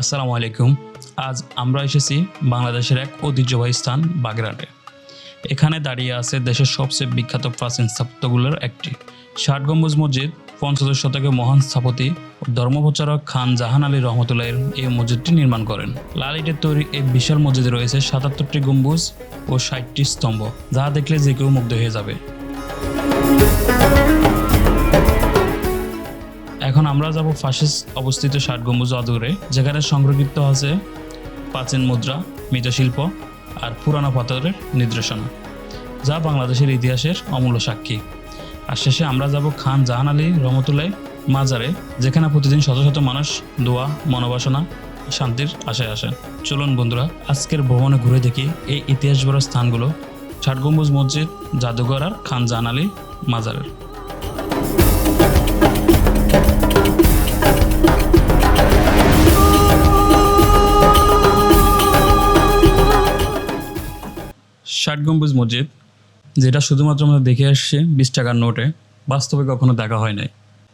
আসসালামু আলাইকুম। আজ আমরা এসেছি বাংলাদেশের এক ঐতিহ্যবাহী স্থান, বাগেরহাটে। এখানে দাঁড়িয়ে আছে দেশের সবচেয়ে বিখ্যাত প্রাচীন স্থাপত্যগুলোর একটি। ষাট গম্বুজ মসজিদ পঞ্চদশ শতকে মহান স্থপতি ধর্মপ্রচারক খান জাহান আলী রহমতুল্লাহের এই মসজিদটি নির্মাণ করেন। লাল ইটের তৈরি এই বিশাল মসজিদে রয়েছে সাতাত্তরটি গম্বুজ ও ষাটটি স্তম্ভ, যা দেখলে যে কেউ মুগ্ধ হয়ে যাবে। এখন আমরা যাব ফাঁসে অবস্থিত ষাট গম্বুজ জাদুঘরে যেখানে সংরক্ষিত আছে প্রাচীন মুদ্রা, মৃৎশিল্প আর পুরানো পাথরের নিদর্শনা, যা বাংলাদেশের ইতিহাসের অমূল্য সাক্ষী। আর শেষে আমরা যাব খান জাহান আলী রহমতুল্লাহ মাজারে, যেখানে প্রতিদিন শত শত মানুষ দোয়া, মনোবাসনা, শান্তির আশায় আসে। চলুন বন্ধুরা, আজকের ভবনে ঘুরে দেখি এই ইতিহাস বড় স্থানগুলো, ষাট গম্বুজ মসজিদ, জাদুঘর আর খান জাহান আলী মাজারের। ষাট গম্বুজ মসজিদ, যেটা শুধুমাত্র আমরা দেখে আসছে বিশ টাকার নোটে, বাস্তবে কখনো দেখা হয় নাই।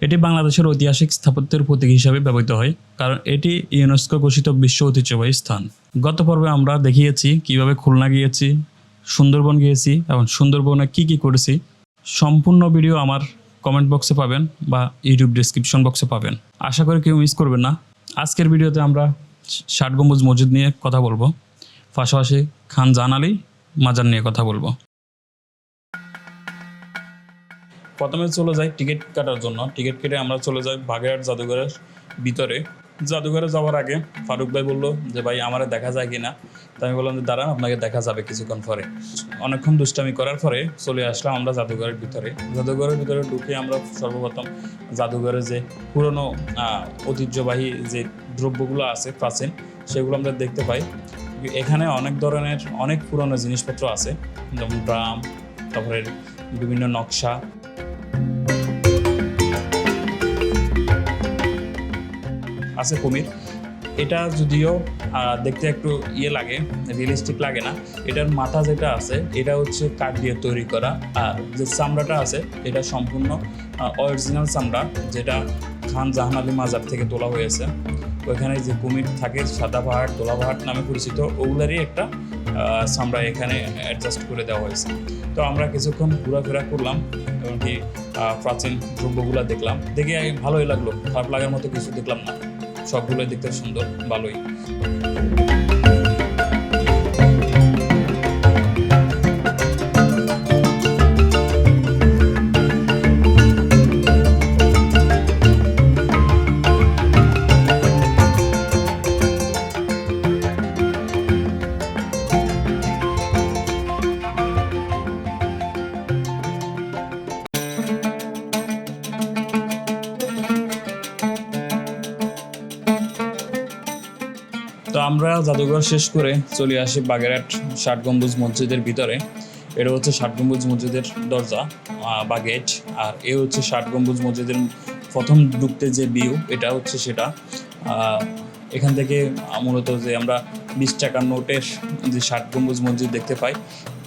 এটি বাংলাদেশের ঐতিহাসিক স্থাপত্যের প্রতীক হিসাবে ব্যবহৃত হয়, কারণ এটি ইউনেস্কো ঘোষিত বিশ্ব ঐতিহ্যবাহী স্থান। গত পর্বে আমরা দেখিয়েছি কীভাবে খুলনা গিয়েছি, সুন্দরবন গিয়েছি এবং সুন্দরবনে কি কি করেছি। সম্পূর্ণ ভিডিও আমার কমেন্ট বক্সে পাবেন বা ইউটিউব ডিসক্রিপশন বক্সে পাবেন। আশা করি কেউ মিস করবেন না। আজকের ভিডিওতে আমরা ষাট গম্বুজ মসজিদ নিয়ে কথা বলব। পাশাপাশি খান জান আলী মাজার নিয়ে কথা বলব। প্রথমে চলে যাই টিকিট কাটার জন্য। টিকিট কেটে আমরা চলে যাই বাগেরহাট জাদুঘরের ভিতরে। জাদুঘরে যাওয়ার আগে ফারুক ভাই বলল যে, ভাই, আমারে দেখা যায় কিনা? তো আমি বললাম যে, দাঁড়ান, আপনাকে দেখা যাবে কিছুক্ষণ পরে। অনেকক্ষণ দুষ্টামি করার পরে চলে আসলাম আমরা জাদুঘরের ভিতরে। জাদুঘরের ভিতরে ঢুকে আমরা সর্বপ্রথম জাদুঘরে যে পুরনো ঐতিহ্যবাহী যে দ্রব্যগুলো আছে প্রাচীন, সেগুলো আমরা দেখতে পাই। এখানে অনেক ধরনের, অনেক পুরনো জিনিসপত্র আছে, যেমন ড্রাম, তারপরে বিভিন্ন নকশা। আছে কুমির। এটা যদিও দেখতে একটু ইয়ে লাগে রিয়েলিস্টিক লাগে না। এটার মাথা যেটা আছে, এটা হচ্ছে কাঠ দিয়ে তৈরি করা। আর যে চামড়াটা আছে, এটা সম্পূর্ণ অরিজিনাল চামড়া, যেটা খান জাহান আলী মাজার থেকে তোলা হয়েছে। ওইখানে যে কুমির থাকে, সাদা পাহাড়, তোলা পাহাড় নামে পরিচিত, ওগুলারই একটা সামরা এখানে অ্যাডজাস্ট করে দেওয়া হয়েছে। তো আমরা কিছুক্ষণ ঘোরাফেরা করলাম, এমনকি প্রাচীন দ্রব্যগুলো দেখলাম। দেখে ভালোই লাগল, খারাপ লাগার মতো কিছু দেখলাম না। সবগুলোই দেখতে সুন্দর, ভালোই। আমরা জাদুঘর শেষ করে চলে আসি বাগেরহাট ষাট গম্বুজ মসজিদের ভিতরে। এটা হচ্ছে ষাট গম্বুজ মসজিদের দরজা বা গেট আর এ হচ্ছে ষাট গম্বুজ মসজিদের প্রথম ঢুকতে যে ভিউ এটা হচ্ছে সেটা। এখান থেকে মূলত যে আমরা বিশ টাকার নোটের যে ষাট গম্বুজ মসজিদ দেখতে পাই,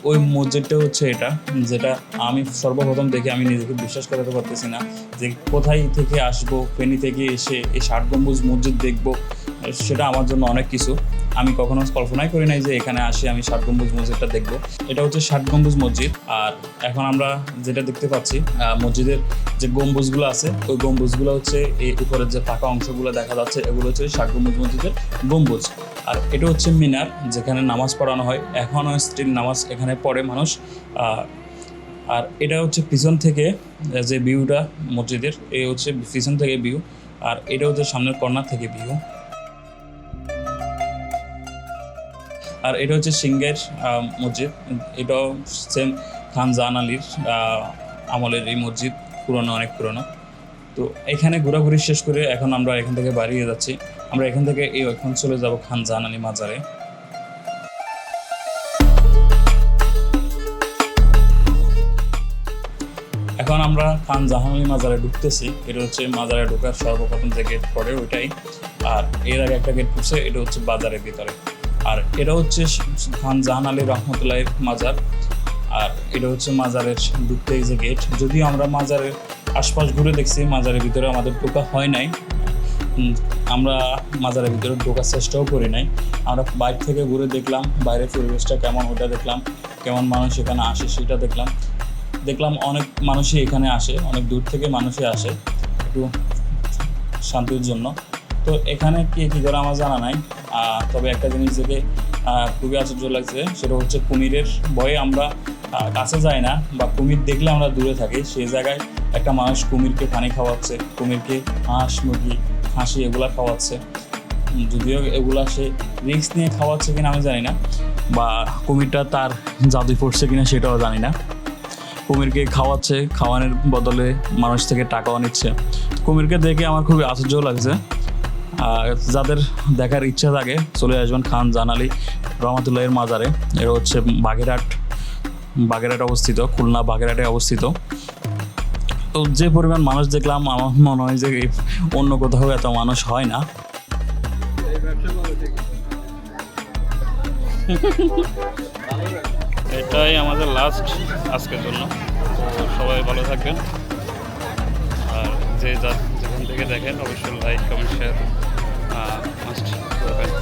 ওই মসজিদটা হচ্ছে এটা, যেটা আমি সর্বপ্রথম দেখে আমি নিজেকে বিশ্বাস করাতে পারতেছি না যে কোথায় থেকে আসব, ফেনী থেকে এসে এই ষাট গম্বুজ মসজিদ দেখব সেটা আমার জন্য অনেক কিছু। আমি কখনো কল্পনাই করি নাই যে এখানে আসি আমি ষাট গম্বুজ মসজিদটা দেখব। এটা হচ্ছে ষাট গম্বুজ মসজিদ। আর এখন আমরা যেটা দেখতে পাচ্ছি মসজিদের যে গম্বুজগুলো আছে, ওই গম্বুজগুলো হচ্ছে এই উপরের যে ফাঁকা অংশগুলো দেখা যাচ্ছে, এগুলো হচ্ছে ষাট গম্বুজ মসজিদের গম্বুজ। আর এটা হচ্ছে মিনার, যেখানে নামাজ পড়ানো হয়। এখনও স্টিল নামাজ এখানে পড়ে মানুষ। আর এটা হচ্ছে পিছন থেকে যে ভিউটা মসজিদের, এই হচ্ছে পিছন থেকে ভিউ আর এটা হচ্ছে সামনের কর্নার থেকে ভিউ আর এটা হচ্ছে আহ, মসজিদ। এটাও সেম খান জাহান আলীর আমলের এই মসজিদ পুরনো অনেক পুরনো। তো এখানে ঘোরাঘুরি শেষ করে এখন আমরা এখান থেকে বাড়িয়ে যাচ্ছি। আমরা এখান থেকে এই এখন চলে যাব খান জাহান আলী মাজারে। এখন আমরা খান জাহান মাজারে ঢুকতেছি। এটা হচ্ছে মাজারে ঢোকার সর্বপ্রথম যে গেট পড়ে ওইটাই। আর এর আগে একটা গেট পড়ছে এটা হচ্ছে বাজারের ভিতরে। আর এটা হচ্ছে খান জাহান আলী রহমতুল্লাহের মাজার। আর এটা হচ্ছে মাজারের ঢুকতে যে গেট যদিও আমরা মাজারের আশপাশ ঘুরে দেখছি, মাজারের ভিতরে আমাদের ঢোকা হয় নাই। আমরা মাজারের ভিতরে ঢোকার চেষ্টাও করি নাই। আমরা বাইরে থেকে ঘুরে দেখলাম, বাইরের পরিবেশটা কেমন ওটা দেখলাম, কেমন মানুষ এখানে আসে সেটা দেখলাম। দেখলাম অনেক মানুষই এখানে আসে, অনেক দূর থেকে মানুষই আসে, একটু শান্তির জন্য। তো এখানে কে কী করে আমার জানা নাই। তবে একটা জিনিস আহ, খুবই আশ্চর্য লাগছে সেটা হচ্ছে কুমিরের ভয়ে আমরা কাছে যাই না বা কুমির দেখলে আমরা দূরে থাকি। সেই জায়গায় একটা মানুষ কুমিরকে পানি খাওয়াচ্ছে কুমিরকে হাঁস মুরগি হাসি এগুলা খাওয়াচ্ছে। যদিও এগুলা সে রিস্ক নিয়ে খাওয়াচ্ছে কিনা আমি জানি না বা কুমিরটা তার জাদু পড়ছে কিনা সেটাও জানি না। কুমিরকে খাওয়াচ্ছে খাওয়ানোর বদলে মানুষ থেকে টাকাও নিচ্ছে। কুমিরকে দেখে আমার খুবই আশ্চর্য লাগছে। যাদের দেখার ইচ্ছা থাকে, চলে আসবেন খান জানালি রহমতুল্লাহের মাজারে। এটা হচ্ছে বাগেরহাট বাগেরহাট অবস্থিত, খুলনা বাগেরহাটে অবস্থিত। তো যে পরিমাণ মানুষ দেখলাম, আমার মনে হয় যে অন্য কোথাও এত মানুষ হয় না। এটাই আমাদের লাস্ট আজকের জন্য। তো সবাই ভালো থাকবেন। আর যে যা যেখান থেকে দেখেন, অবশ্যই like comment share Uh, must open.